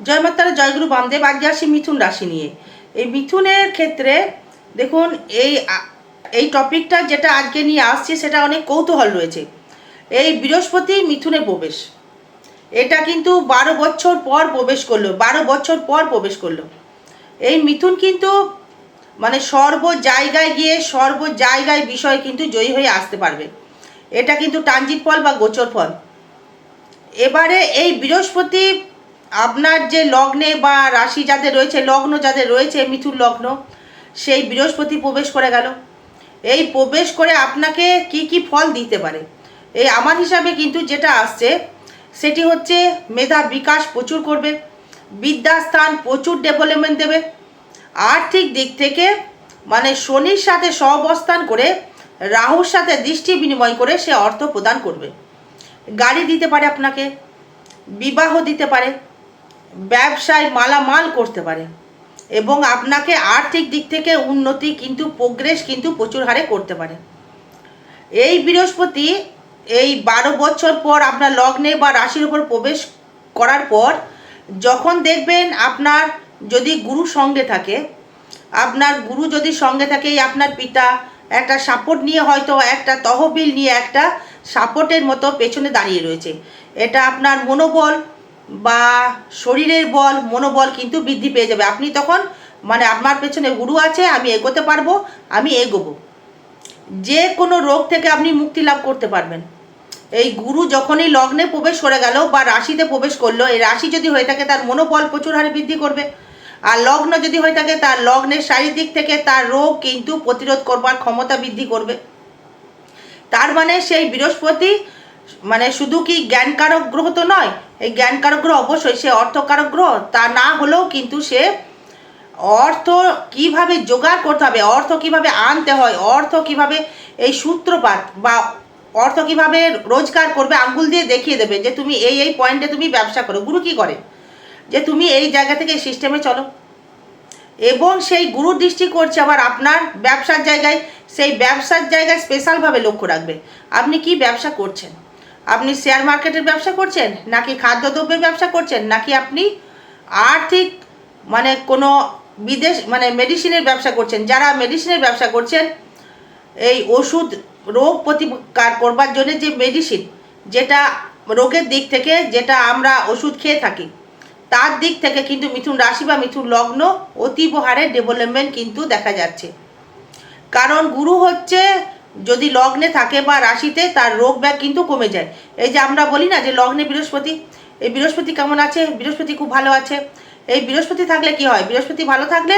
জয় জয়গুরু বামদেব আজকে আসি মিথুন রাশি নিয়ে। এই মিথুনের ক্ষেত্রে দেখুন, এই এই টপিকটা যেটা আজকে নিয়ে আসছি, সেটা অনেক কৌতূহল রয়েছে। এই বৃহস্পতি মিথুনে প্রবেশ। এটা কিন্তু বারো বছর পর প্রবেশ করল, বারো বছর পর প্রবেশ করল। এই মিথুন কিন্তু মানে সর্ব জায়গায় গিয়ে, সর্ব জায়গায় বিষয় কিন্তু জয়ী হয়ে আসতে পারবে। এটা কিন্তু ট্রানজিট ফল বা গোচর ফল। এবারে এই বৃহস্পতি আপনার যে লগ্নে বা রাশি যাদের রয়েছে, লগ্ন যাদের রয়েছে, মিথুন লগ্ন, সেই বৃহস্পতি প্রবেশ করে গেল। এই প্রবেশ করে আপনাকে কি কি ফল দিতে পারে? এই আমার হিসাবে কিন্তু যেটা আসছে, সেটি হচ্ছে মেধা বিকাশ প্রচুর করবে, বিদ্যাস্থান প্রচুর ডেভেলপমেন্ট দেবে। আর্থিক দিক থেকে মানে শনির সাথে সহবস্থান করে, রাহুর সাথে দৃষ্টি বিনিময় করে সে অর্থ প্রদান করবে। গাড়ি দিতে পারে আপনাকে, বিবাহ দিতে পারে ব্যবসায় মালামাল করতে পারে। এবং আপনাকে আর্থিক দিক থেকে উন্নতি কিন্তু প্রোগ্রেস কিন্তু প্রচুর হারে করতে পারে। এই বৃহস্পতি, এই বারো বছর পর আপনার লগ্নে বা রাশির উপর প্রবেশ করার পর, যখন দেখবেন আপনার যদি গুরু সঙ্গে থাকে, আপনার গুরু যদি সঙ্গে থাকে আপনার পিতা একটা সাপোর্ট নিয়ে হয়তো একটা তহবিল নিয়ে একটা সাপোর্টের মতো পেছনে দাঁড়িয়ে রয়েছে। এটা আপনার মনোবল বা শরীরের বল, মনোবল কিন্তু বৃদ্ধি পেয়ে যাবে। আপনি তখন মানে আপনার পেছনে গুরু আছে, আমি এগোতে পারব, আমি এগোবো। যে কোনো রোগ থেকে আপনি মুক্তি লাভ করতে পারবেন। এই গুরু যখনই লগ্নে প্রবেশ করে গেল বা রাশিতে প্রবেশ করল, এই রাশি যদি হয়ে থাকে, তার মনোবল প্রচুর হারে বৃদ্ধি করবে। আর লগ্ন যদি হয়ে থাকে, তার লগ্নের শারীরিক থেকে তার রোগ কিন্তু প্রতিরোধ করবার ক্ষমতা বৃদ্ধি করবে। তার মানে সেই বৃহস্পতি মানে শুধু কি জ্ঞানকারক গ্রহ তো নয়, এই জ্ঞানকারক গ্রহ অবশ্যই, সে অর্থকারক গ্রহ, তা না হলেও কিন্তু সে অর্থ কীভাবে জোগাড় করতে হবে, অর্থ কীভাবে আনতে হয়, অর্থ কীভাবে এই সূত্রপাত বা অর্থ কীভাবে রোজগার করবে, আঙ্গুল দিয়ে দেখিয়ে দেবে যে তুমি এই এই পয়েন্টে তুমি ব্যবসা করো। গুরু কি করে? যে তুমি এই জায়গা থেকে এই সিস্টেমে চলো। এবং সেই গুরু দৃষ্টি করছে আবার আপনার ব্যবসার জায়গায়, সেই ব্যবসার জায়গায় স্পেশালভাবে লক্ষ্য রাখবে। আপনি কি ব্যবসা করছেন? আপনি শেয়ার মার্কেটের ব্যবসা করছেন? নাকি খাদ্যদ্রব্যের ব্যবসা করছেন? নাকি আপনি আর্থিক মানে কোনো বিদেশ মানে মেডিসিনের ব্যবসা করছেন? যারা মেডিসিনের ব্যবসা করছেন, এই ওষুধ রোগ প্রতিকার করবার জন্য যে মেডিসিন যেটা রোগের দিক থেকে, যেটা আমরা ওষুধ খেয়ে থাকি, তার দিক থেকে কিন্তু মিথুন রাশি বা মিথুন লগ্ন অতীব হারে ডেভেলপমেন্ট কিন্তু দেখা যাচ্ছে। কারণ গুরু হচ্ছে যদি লগ্নে থাকে বা রাশিতে, তার রোগ ব্যাগ কিন্তু কমে যায়। এই যে আমরা বলি না যে লগ্নে বৃহস্পতি, এই বৃহস্পতি কেমন আছে? বৃহস্পতি খুব ভালো আছে। এই বৃহস্পতি থাকলে কি হয়? বৃহস্পতি ভালো থাকলে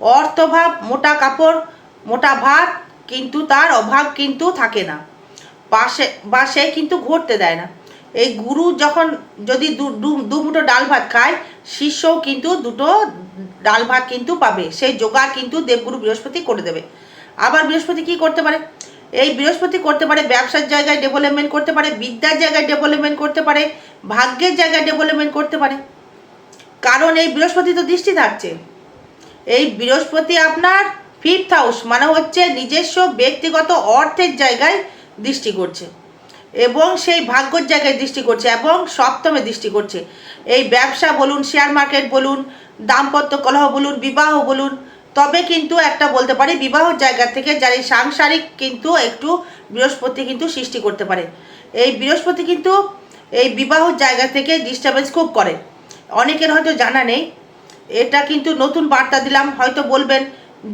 অর্থভাব, মোটা কাপড়, মোটা ভাত, কিন্তু তার অভাব কিন্তু থাকে না। পাশে বা সে কিন্তু ঘটতে দেয় না। এই গুরু যখন যদি দু মুঠো ডাল ভাত খায়, শিষ্যও কিন্তু দুটো ডাল ভাত কিন্তু পাবে। সেই জোগাড় কিন্তু দেবগুরু বৃহস্পতি করে দেবে। আবার বৃহস্পতি কি করতে পারে? এই বৃহস্পতি করতে পারে ব্যবসার জায়গায় ডেভেলপমেন্ট করতে পারে, বিদ্যার জায়গায় ডেভেলপমেন্ট করতে পারে, ভাগ্যের জায়গায় ডেভেলপমেন্ট করতে পারে। কারণ এই বৃহস্পতি তো দৃষ্টি থাকছে। এই বৃহস্পতি আপনার ফিফথ হাউস মানে হচ্ছে নিজস্ব ব্যক্তিগত অর্থের জায়গায় দৃষ্টি করছে এবং সেই ভাগ্যর জায়গায় দৃষ্টি করছে এবং সপ্তমে দৃষ্টি করছে। এই ব্যবসা বলুন শেয়ার মার্কেট বলুন, দাম্পত্য কলহ বলুন, বিবাহ বলুন তবে কিন্তু একটা বলতে পারি, বিবাহর জায়গা থেকে যার এই সাংসারিক কিন্তু একটু বৃহস্পতি কিন্তু সৃষ্টি করতে পারে। এই বৃহস্পতি কিন্তু এই বিবাহর জায়গা থেকে ডিস্টারবেন্স খুব করে। অনেকের হয়তো জানা নেই, এটা কিন্তু নতুন বার্তা দিলাম, হয়তো বলবেন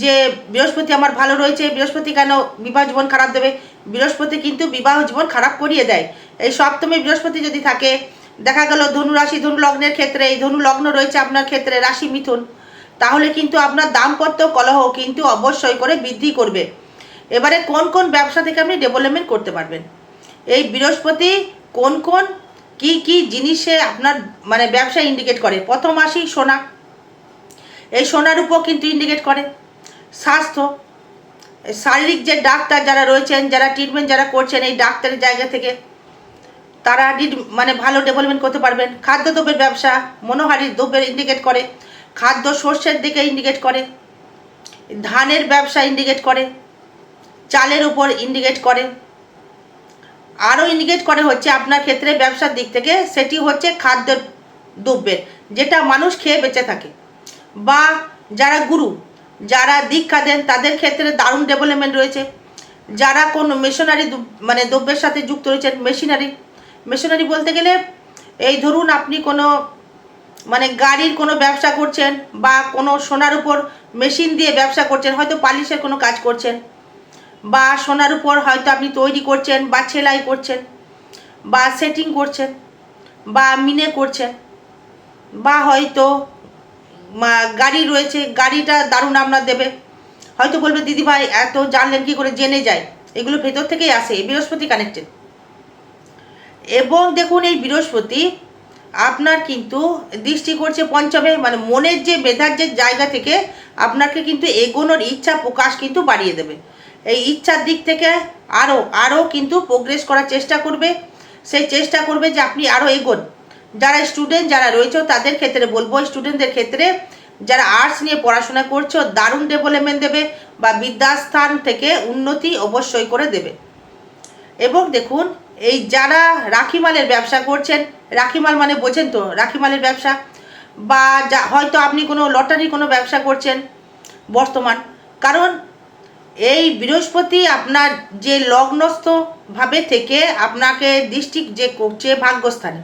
যে বৃহস্পতি আমার ভালো রয়েছে, বৃহস্পতি কেন বিবাহ জীবন খারাপ দেবে? বৃহস্পতি কিন্তু বিবাহ জীবন খারাপ করিয়ে দেয়। এই সপ্তমে বৃহস্পতি যদি থাকে, দেখা গেল ধনু রাশি ধনু লগ্নের ক্ষেত্রে, এই ধনু লগ্ন রয়েছে আপনার ক্ষেত্রে, রাশি মিথুন। তাহলে কিন্তু আপনার দাম্পত্য কলহ কিন্তু অবশ্যই করে বৃদ্ধি করবে। এবারে কোন কোন ব্যবসা থেকে আপনি ডেভেলপমেন্ট করতে পারবেন? এই বৃহস্পতি কোন কোন, কি কি জিনিসে আপনার মানে ব্যবসা ইন্ডিকেট করে? প্রথম আসি সোনা। এই সোনার উপর কিন্তু ইন্ডিকেট করে। স্বাস্থ্য। শারীরিক যে ডাক্তার যারা রয়েছেন, যারা ট্রিটমেন্ট যারা করছেন এই ডাক্তারের জায়গা থেকে, তারা মানে ভালো ডেভেলপমেন্ট করতে পারবেন। খাদ্যদ্রব্যের ব্যবসা মনোহারির দ্রব্যের ইন্ডিকেট করে। খাদ্য শস্যের দিকে ইন্ডিকেট করে, ধানের ব্যবসা ইন্ডিকেট করে, চালের উপর ইন্ডিকেট করে। আরও ইন্ডিকেট করে হচ্ছে আপনার ক্ষেত্রে ব্যবসার দিক থেকে, সেটি হচ্ছে খাদ্য দ্রব্যের, যেটা মানুষ খেয়ে বেঁচে থাকে। বা যারা গুরু, যারা দীক্ষা দেন, তাদের ক্ষেত্রে দারুণ ডেভেলপমেন্ট রয়েছে। যারা কোনো মেশিনারি মানে দ্রব্যের সাথে যুক্ত রয়েছেন মেশিনারি মেশিনারি বলতে গেলে, এই ধরুন আপনি কোনো মানে গাড়ির কোনো ব্যবসা করছেন বা কোনো সোনার উপর মেশিন দিয়ে ব্যবসা করছেন, হয়তো পালিশের কোনো কাজ করছেন, বা সোনার উপর হয়তো আপনি তৈরি করছেন বা সেলাই করছেন, বা সেটিং করছেন, বা মিনে করছেন, বা হয়তো গাড়ি রয়েছে, গাড়িটা দারুণ আপনার দেবে। হয়তো বলবে, দিদি ভাই, এত জানলেন কি করে? জেনে যায় এগুলো ভেতর থেকেই আসে বৃহস্পতি কানেক্টেড এবং দেখুন, এই বৃহস্পতি আপনার কিন্তু দৃষ্টি করছে পঞ্চমে মানে মনের যে মেধার যে জায়গা থেকে আপনাকে কিন্তু এগোনোর ইচ্ছা প্রকাশ কিন্তু বাড়িয়ে দেবে। এই ইচ্ছার দিক থেকে আরও আরও কিন্তু প্রোগ্রেস করার চেষ্টা করবে। সেই চেষ্টা করবে যে আপনি আরও এগোন। যারা স্টুডেন্ট যারা রয়েছে তাদের ক্ষেত্রে বলব স্টুডেন্টদের ক্ষেত্রে যারা আর্টস নিয়ে পড়াশোনা করছ, দারুণ ডেভেলপমেন্ট দেবে বা বিদ্যাস্থান থেকে উন্নতি অবশ্যই করে দেবে। এবং দেখুন এই যারা রাখিমালের ব্যবসা করছেন, রাখিমাল মানে বোঝেন তো, রাখিমালের ব্যবসা? বা যা, হয়তো আপনি কোনো লটারি কোনো ব্যবসা করছেন বর্তমান। কারণ এই বৃহস্পতি আপনার যে লগ্নস্থভাবে থেকে আপনাকে দৃষ্টি যে করছে ভাগ্যস্থানে,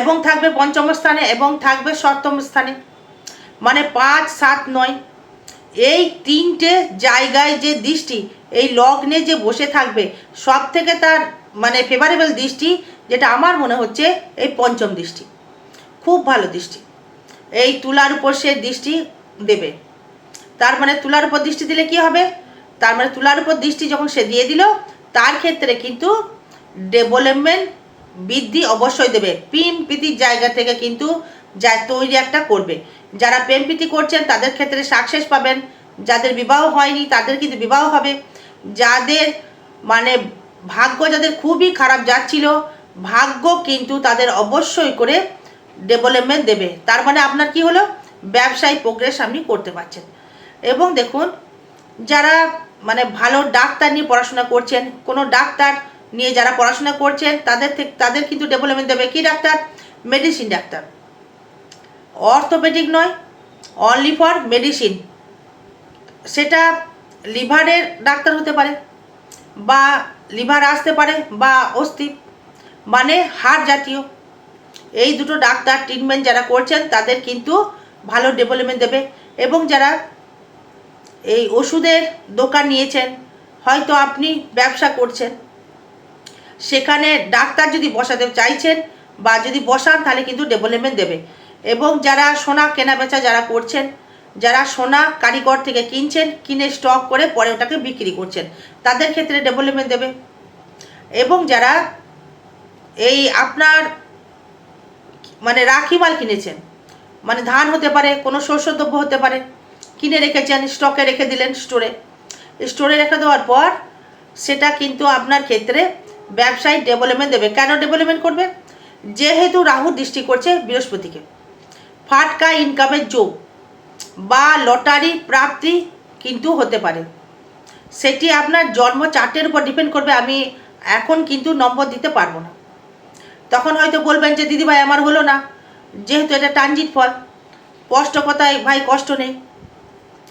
এবং থাকবে পঞ্চম স্থানে এবং থাকবে সপ্তম স্থানে। মানে পাঁচ, সাত, নয়, এই তিনটে জায়গায় যে দৃষ্টি, এই লগ্নে যে বসে থাকবে সব থেকে তার মানে ফেভারেবল দৃষ্টি, যেটা আমার মনে হচ্ছে এই পঞ্চম দৃষ্টি। খুব ভালো দৃষ্টি। এই তুলার উপর সে দৃষ্টি দেবে। তার মানে তুলার উপর দৃষ্টি দিলে কি হবে? তার মানে তুলার উপর দৃষ্টি যখন সে দিয়ে দিল, তার ক্ষেত্রে কিন্তু ডেভেলপমেন্ট বৃদ্ধি অবশ্যই দেবে। প্রেম প্রীতির জায়গা থেকে কিন্তু যা তৈরি একটা করবে। যারা প্রেম প্রীতি করছেন, তাদের ক্ষেত্রে সাকসেস পাবেন। যাদের বিবাহ হয়নি, তাদের কিন্তু বিবাহ হবে। যাদের মানে ভাগ্য যাদের খুবই খারাপ যাচ্ছিল, ভাগ্য কিন্তু তাদের অবশ্যই করে ডেভেলপমেন্ট দেবে। তার মানে আপনার কি হলো? ব্যবসায় প্রোগ্রেস আপনি করতে পারছেন। এবং দেখুন, যারা মানে ভালো ডাক্তার নিয়ে পড়াশোনা করছেন, কোনো ডাক্তার নিয়ে যারা পড়াশোনা করছেন, তাদের থেকে, তাদের কিন্তু ডেভেলপমেন্ট দেবে কি ডাক্তার? Medicine doctor. অর্থোপেডিক নয় অনলি ফর মেডিসিন সেটা লিভারের ডাক্তার হতে পারে, বা লিভার আসতে পারে বা অস্থি মানে হাড় জাতীয়। এই দুটো ডাক্তার ট্রিটমেন্ট যারা করছেন, তাদের কিন্তু ভালো ডেভেলপমেন্ট দেবে এবং যারা এই ওষুধের দোকান নিয়েছেন, হয়তো আপনি ব্যবসা করছেন। সেখানে ডাক্তার যদি বসাতে চাইছেন বা যদি বসান, তাহলে কিন্তু ডেভেলপমেন্ট দেবে। এবং যারা সোনা কেনা বেচা যারা করছেন যারা সোনা কারিগর থেকে কিনছেন, কিনে স্টক করে পরে ওটাকে বিক্রি করছেন, তাদের ক্ষেত্রে ডেভেলপমেন্ট দেবে। এবং যারা এই আপনার মানে রাখি মাল কিনেছেন মানে ধান হতে পারে, কোনো শস্যদ্রব্য হতে পারে, কিনে রেখেছেন স্টকে রেখে দিলেন স্টোরে স্টোরে রেখে দেওয়ার পর সেটা কিন্তু আপনার ক্ষেত্রে ব্যবসায়িক ডেভেলপমেন্ট দেবে। কেন ডেভেলপমেন্ট করবে? যেহেতু রাহু দৃষ্টি করছে বৃহস্পতিকে। ফাটকা ইনকামের যোগ। বা লটারি প্রাপ্তি কিন্তু হতে পারে। সেটি আপনার জন্ম চার্টের উপর ডিপেন্ড করবে, আমি এখন কিন্তু নম্বর দিতে পারব না। তখন হয়তো বলবেন যে, দিদিভাই, আমার হলো না। যেহেতু এটা ট্রানজিট ফল, কষ্ট কথায়? ভাই, কষ্ট নেই।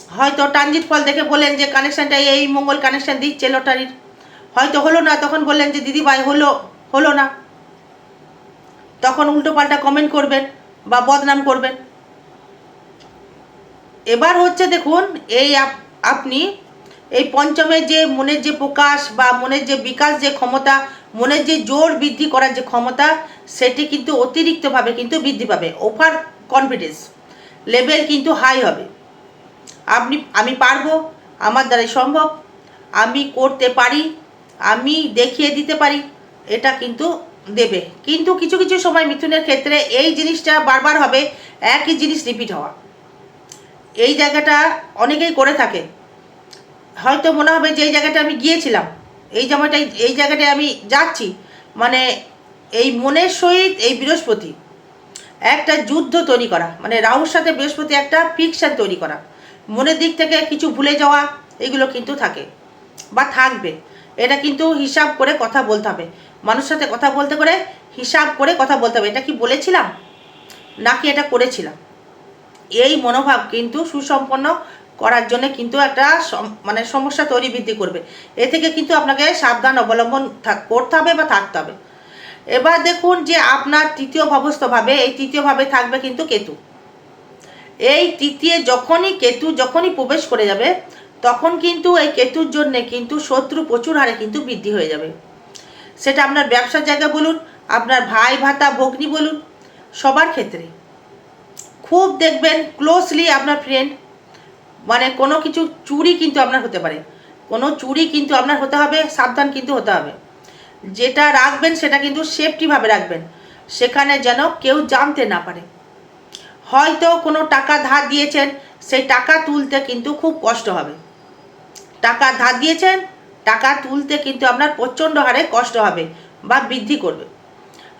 হয়তো ট্রানজিট ফল দেখে বললেন যে, কানেকশানটা এই মঙ্গল কানেকশান দিচ্ছে লটারির। হয়তো হলো না, তখন বললেন যে দিদি ভাই হলো হলো না। তখন উল্টো পাল্টা কমেন্ট করবেন বা বদনাম করবেন। এবার হচ্ছে দেখুন, এই আপ- আপনি এই পঞ্চমের যে মনের যে প্রকাশ বা মনের যে বিকাশ যে ক্ষমতা, মনের যে জোর বৃদ্ধি করার যে ক্ষমতা, সেটি কিন্তু অতিরিক্তভাবে কিন্তু বৃদ্ধি পাবে। ওভার কনফিডেন্স লেভেল কিন্তু হাই হবে। আপনি, আমি পারব, আমার দ্বারাই সম্ভব, আমি করতে পারি, আমি দেখিয়ে দিতে পারি, এটা কিন্তু দেবে। কিন্তু কিছু কিছু সময় মিথুনের ক্ষেত্রে এই জিনিসটা বারবার হবে, একই জিনিস রিপিট হওয়া। এই জায়গাটা অনেকেই করে থাকে। হয়তো মনে হবে যে এই জায়গাটা আমি গিয়েছিলাম। এই জায়গাটাই, এই জায়গাটায় আমি যাচ্ছি। মানে এই মনের সহিত এই বৃহস্পতি, একটা যুদ্ধ তৈরি করা। মানে রাহুর সাথে বৃহস্পতি একটা ফিকশন তৈরি করা। মনের দিক থেকে কিছু ভুলে যাওয়া, এগুলো কিন্তু থাকে বা থাকবে। এটা কিন্তু হিসাব করে কথা বলতে হবে। মানুষ সাথে কথা বলতে করে হিসাব করে কথা বলতে হবে। এটা কি বলেছিলাম? নাকি এটা করেছিলাম? এই মনোভাব কিন্তু সুসম্পন্ন করার জন্য কিন্তু একটা মানে সমস্যা তৈরি বৃদ্ধি করবে। এ থেকে কিন্তু আপনাকে সাবধান অবলম্বন করতে হবে বা থাকতে হবে। এবার দেখুন যে আপনার তৃতীয় ভাবস্থভাবে, এই তৃতীয়ভাবে থাকবে কিন্তু কেতু। এই তৃতীয় যখনই কেতু যখনই প্রবেশ করে যাবে, তখন কিন্তু এই কেতুর জন্যে কিন্তু শত্রু প্রচুর হারে কিন্তু বৃদ্ধি হয়ে যাবে। সেটা আপনার ব্যবসার জায়গা বলুন, আপনার ভাই ভাতা ভগ্নি বলুন, সবার ক্ষেত্রে। খুব দেখবেন ক্লোজলি আপনার ফ্রেন্ড মানে কোনো কিছু চুরি কিন্তু আপনার হতে পারে। কোনো চুরি কিন্তু আপনার হতে হবে, সাবধান কিন্তু হতে হবে। যেটা রাখবেন সেটা কিন্তু সেফটিভাবে রাখবেন। সেখানে যেন কেউ জানতে না পারে। হয়তো কোনো টাকা ধার দিয়েছেন, সেই টাকা তুলতে কিন্তু খুব কষ্ট হবে। টাকা ধার দিয়েছেন, টাকা তুলতে কিন্তু আপনার প্রচণ্ড হারে কষ্ট হবে বা বৃদ্ধি করবে।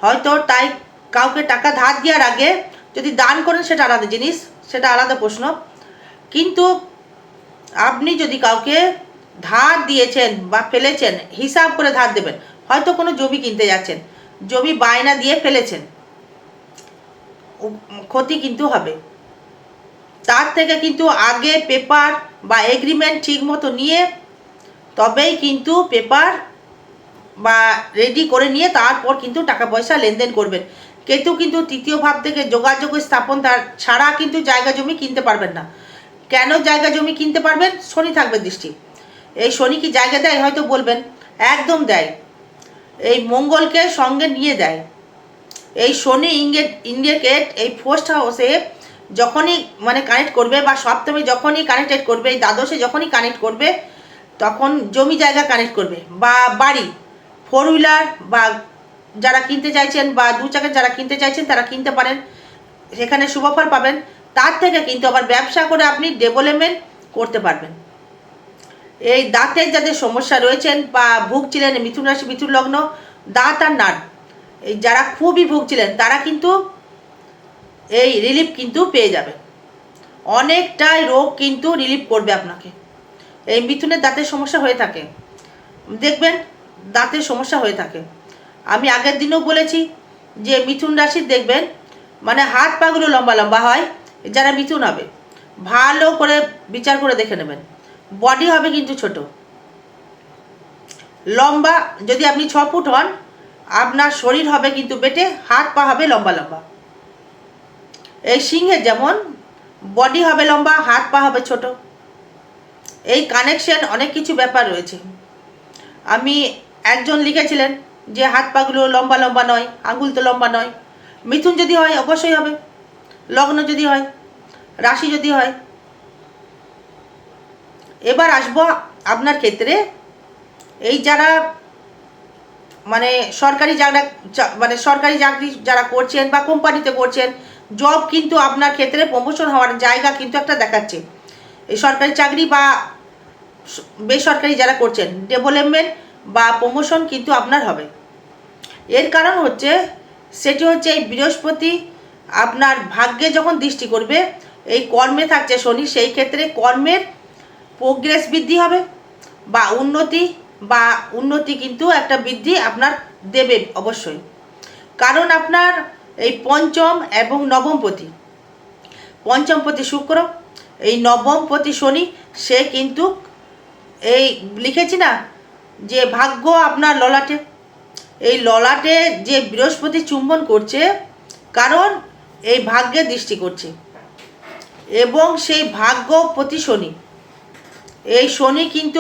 হয়তো তাই কাউকে টাকা ধার দেওয়ার আগে যদি দান করেন সেটা আলাদা জিনিস, সেটা আলাদা প্রশ্ন। কিন্তু আপনি যদি কাউকে ধার দিয়েছেন বা ফেলেছেন, হিসাব করে ধার দেবেন, হয়তো কোনো জমি কিনতে যাচ্ছেন, জমি বায়না দিয়ে ফেলেছেন, ক্ষতি কিন্তু হবে। তার থেকে কিন্তু আগে পেপার বা এগ্রিমেন্ট ঠিক মতো নিয়ে, তবেই কিন্তু পেপার বা রেডি করে নিয়ে তারপর কিন্তু টাকা পয়সা লেনদেন করবেন। কেতু কিন্তু তৃতীয় ভাব থেকে যোগাযোগ স্থাপন তার ছাড়া কিন্তু জায়গা জমি কিনতে পারবেন না। কেন জায়গা জমি কিনতে পারবেন? শনি থাকবে দৃষ্টি। এই শনি কি জায়গা দেয়? হয়তো বলবেন, একদম দেয়। এই মঙ্গলকে সঙ্গে নিয়ে দেয়। এই শনি ইঙ্গেট ইন্ডিকেট এই ফার্স্ট হাউসে যখনই মানে কানেক্ট করবে বা সপ্তমে যখনই কানেক্টেড করবে, এই দ্বাদশে যখনই কানেক্ট করবে, তখন জমি জায়গা কানেক্ট করবে বা বাড়ি ফোর হুইলার বা যারা কিনতে চাইছেন বা দু চাকার যারা কিনতে চাইছেন, তারা কিনতে পারেন। সেখানে শুভফল পাবেন। তার থেকে কিন্তু আবার ব্যবসা করে আপনি ডেভেলপমেন্ট করতে পারবেন। এই দাঁতের যাদের সমস্যা রয়েছেন বা ভুগছিলেন, মিথুন রাশি, মিথুন লগ্ন, দাঁত আর নাট এই যারা খুবই ভুগছিলেন, তারা কিন্তু এই রিলিফ কিন্তু পেয়ে যাবে অনেকটাই রোগ কিন্তু রিলিফ করবে আপনাকে। এই মিথুনের দাঁতের সমস্যা হয়ে থাকে। দেখবেন, দাঁতের সমস্যা হয়ে থাকে। আমি আগের দিনও বলেছি যে মিথুন রাশির দেখবেন মানে হাত পাগুলো লম্বা লম্বা হয়, যারা মিথুন হবে, ভালো করে বিচার করে দেখে নেবেন। বডি হবে কিন্তু ছোট। লম্বা, যদি আপনি ছ ফুট হন, আপনার শরীর হবে কিন্তু বেটে, হাত পা হবে লম্বা লম্বা। এই সিংহের যেমন বডি হবে লম্বা, হাত পা হবে ছোট। এই কানেকশন অনেক কিছু ব্যাপার রয়েছে। আমি একজন লিখেছিলেন যে হাত পাগুলো লম্বা লম্বা নয় আঙুল তো লম্বা নয়। মিথুন যদি হয়, অবশ্যই হবে। লগ্ন যদি হয়, রাশি যদি হয়। এবার আসব আপনার ক্ষেত্রে এই যারা মানে সরকারি যারা মানে সরকারি চাকরি যারা করছেন বা কোম্পানিতে করছেন জব কিন্তু আপনার ক্ষেত্রে প্রমোশন হওয়ার জায়গা কিন্তু একটা দেখাচ্ছে। এই সরকারি চাকরি বা বেসরকারি যারা করছেন ডেভেলপমেন্ট বা প্রমোশন কিন্তু আপনার হবে। এর কারণ হচ্ছে, সেটি হচ্ছে এই বৃহস্পতি আপনার ভাগ্যে যখন দৃষ্টি করবে, এই কর্মে থাকছে শনি, সেই ক্ষেত্রে কর্মের প্রোগ্রেস বৃদ্ধি হবে বা উন্নতি বা উন্নতি কিন্তু একটা বৃদ্ধি আপনার দেবে অবশ্যই। কারণ আপনার এই পঞ্চম এবং নবমপতি পঞ্চমপতি শুক্র, এই নবমপতি শনি, সে কিন্তু এই লিখেছি না যে ভাগ্য আপনার ললাটে। এই ললাটে যে বৃহস্পতি চুম্বন করছে, কারণ এই ভাগ্যে দৃষ্টি করছে। এবং সেই ভাগ্য প্রতি শনি। এই শনি কিন্তু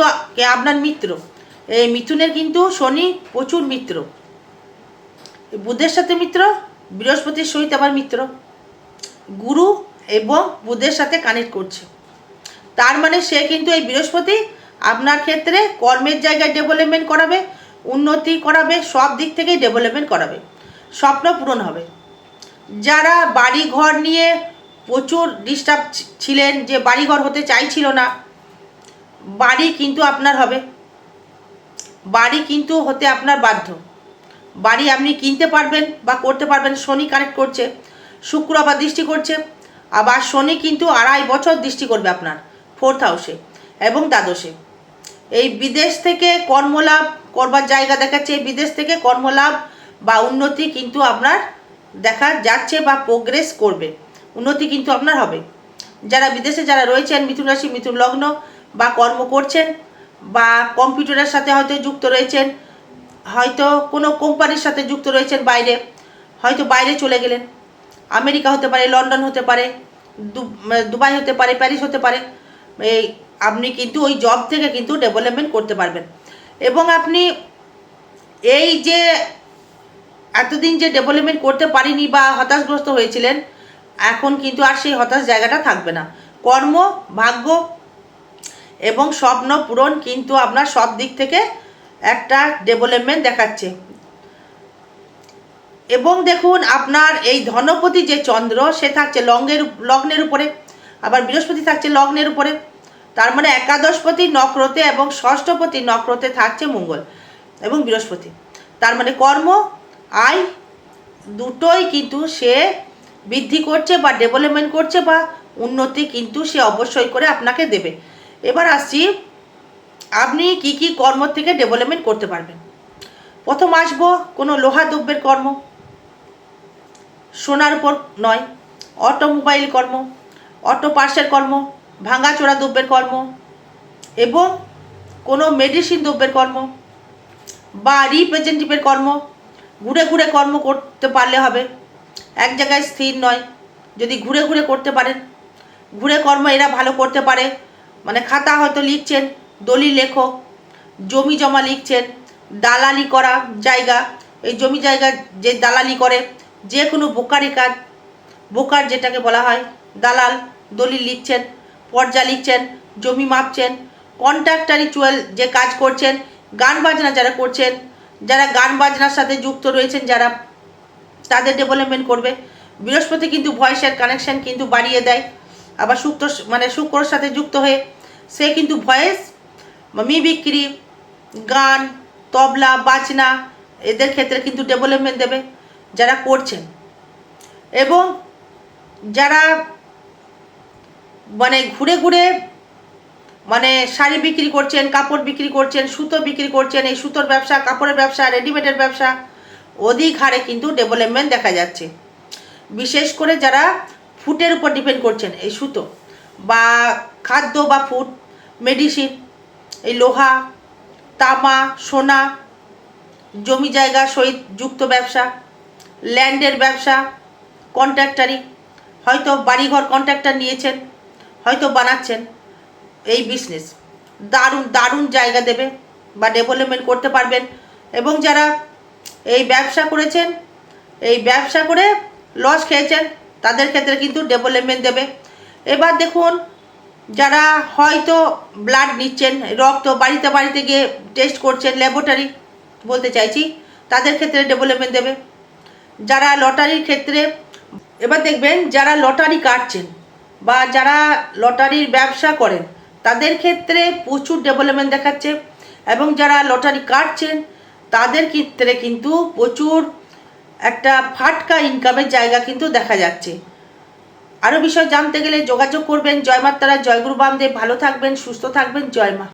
আপনার মিত্র। এই মিথুনের কিন্তু শনি প্রচুর মিত্র। বুধের সাথে মিত্র, বৃহস্পতির সহিত আবার মিত্র। গুরু এবং বুধের সাথে কানেক্ট করছে। তার মানে সে কিন্তু এই বৃহস্পতি আপনার ক্ষেত্রে কর্মের জায়গায় ডেভেলপমেন্ট করাবে, উন্নতি করাবে, সব দিক থেকেই ডেভেলপমেন্ট করাবে। স্বপ্ন পূরণ হবে। যারা বাড়ি ঘর নিয়ে প্রচুর ডিস্টার্ব ছিলেন যে বাড়ি ঘর হতে চাইছিল না, বাড়ি কিন্তু আপনার হবে। বাড়ি কিন্তু হতে আপনার বাধ্য। বাড়ি আপনি কিনতে পারবেন বা করতে পারবেন, শনি কানেক্ট করছে, শুক্র আবার দৃষ্টি করছে, আবার শনি কিন্তু আড়াই বছর দৃষ্টি করবে আপনার ফোর্থ হাউসে এবং দ্বাদশে। এই বিদেশ থেকে কর্মলাভ করবার জায়গা দেখাচ্ছে বিদেশ থেকে কর্মলাভ বা উন্নতি কিন্তু আপনার দেখা যাচ্ছে বা প্রোগ্রেস করবে। উন্নতি কিন্তু আপনার হবে। যারা বিদেশে যারা রয়েছেন, মিথুন রাশি, মিথুন লগ্ন বা কর্ম করছেন বা কম্পিউটারের সাথে হয়তো যুক্ত রয়েছেন, হয়তো কোনো কোম্পানির সাথে যুক্ত রয়েছেন বাইরে, হয়তো বাইরে চলে গেলেন। আমেরিকা হতে পারে, লন্ডন হতে পারে দুবাই হতে পারে, প্যারিস হতে পারে, এই আপনি কিন্তু ওই জব থেকে কিন্তু ডেভেলপমেন্ট করতে পারবেন। এবং আপনি এই যে এতদিন যে ডেভেলপমেন্ট করতে পারিনি বা হতাশগ্রস্ত হয়েছিলেন, এখন কিন্তু আর সেই হতাশ জায়গাটা থাকবে না। কর্ম, ভাগ্য এবং স্বপ্ন পূরণ কিন্তু আপনার সব দিক থেকে একটা ডেভেলপমেন্ট দেখাচ্ছে। এবং দেখুন, আপনার এই ধনপতি যে চন্দ্র, সে থাকছে লগ্নের লগ্নের উপরে। আবার বৃহস্পতি থাকছে লগ্নের উপরে। তার মানে একাদশপতি নক্রতে এবং ষষ্ঠপতি নক্রতে থাকছে মঙ্গল এবং বৃহস্পতি। তার মানে কর্ম, আয় দুটোই কিন্তু সে বৃদ্ধি করছে বা ডেভেলপমেন্ট করছে বা উন্নতি কিন্তু সে অবশ্যই করে আপনাকে দেবে। এবার আসছি, আপনি কি কি কর্ম থেকে ডেভেলপমেন্ট করতে পারবেন? প্রথম আসব, কোনো লোহা দ্রব্যের কর্ম, সোনার উপর নয় অটোমোবাইল কর্ম অটো পার্সের কর্ম ভাঙাচোরা দ্রব্যের কর্ম এবং কোনো মেডিসিন দ্রব্যের কর্ম বা রিপ্রেজেন্টেটিভের কর্ম, ঘুরে ঘুরে কর্ম করতে পারলে হবে। এক জায়গায় স্থির নয়। যদি ঘুরে ঘুরে করতে পারেন ঘুরে কর্ম এরা ভালো করতে পারে। মানে খাতা হয়তো লিখছেন, দলিল লেখক, জমি জমা লিখছেন, দালালি করা জায়গা, এই জমি জায়গা যে দালালি করে, যে কোনো বোকারি কাজ বোকার যেটাকে বলা হয়, দালাল, দলিল লিখছেন পর্জা লিখছেন, জমি মাপছেন কন্ট্রাক্টারিচুয়াল যে কাজ করছেন, গান বাজনা যারা করছেন, যারা গান বাজনার সাথে যুক্ত রয়েছেন যারা, তাদের ডেভেলপমেন্ট করবে। বৃহস্পতি কিন্তু ভয়েসের কানেকশন কিন্তু বাড়িয়ে দেয়। আবার শুক্র মানে শুক্রর সাথে যুক্ত হয়ে সে কিন্তু ভয়েস মি বিক্রি, গান, তবলা, বাজনা, এদের ক্ষেত্রে কিন্তু ডেভেলপমেন্ট দেবে যারা করছেন। এবং যারা মানে ঘুরে ঘুরে মানে শাড়ি বিক্রি করছেন, কাপড় বিক্রি করছেন, সুতো বিক্রি করছেন, এই সুতোর ব্যবসা, কাপড়ের ব্যবসা, রেডিমেডের ব্যবসা, অধিক হারে কিন্তু ডেভেলপমেন্ট দেখা যাচ্ছে। বিশেষ করে যারা ফুটের উপর ডিপেন্ড করছেন, এই সুতো বা খাদ্য বা ফুড মেডিসিন এই লোহা, তামা, সোনা, জমি জায়গা সহিত যুক্ত ব্যবসা, ল্যান্ডের ব্যবসা কন্ট্রাক্টারি হয়তো বাড়িঘর কন্ট্রাক্টার নিয়েছেন হয়তো বানাচ্ছেন এই বিজনেস দারুণ দারুণ জায়গা দেবে বা ডেভেলপমেন্ট করতে পারবেন। এবং যারা এই ব্যবসা করেছেন, এই ব্যবসা করে লস খেয়েছেন, তাদের ক্ষেত্রে কিন্তু ডেভেলপমেন্ট দেবে। এবার দেখুন, যারা হয়তো ব্লাড নিচ্ছেন, রক্ত বাড়িতে বাড়িতে গিয়ে টেস্ট করছেন ল্যাবরেটরি বলতে চাইছি, তাদের ক্ষেত্রে ডেভেলপমেন্ট দেবে। যারা লটারির ক্ষেত্রে, এবার দেখবেন যারা লটারি কাটছেন বা যারা লটারির ব্যবসা করেন, তাদের ক্ষেত্রে প্রচুর ডেভেলপমেন্ট দেখাচ্ছে এবং যারা লটারি কাটছেন, তাদের ক্ষেত্রে কিন্তু প্রচুর একটা ফাটকা ইনকামের জায়গা কিন্তু দেখা যাচ্ছে। আরও বিষয় জানতে গেলে যোগাযোগ করবেন। জয় মাতারা জয়গুরু বামদেব। ভালো থাকবেন, সুস্থ থাকবেন। জয় মা।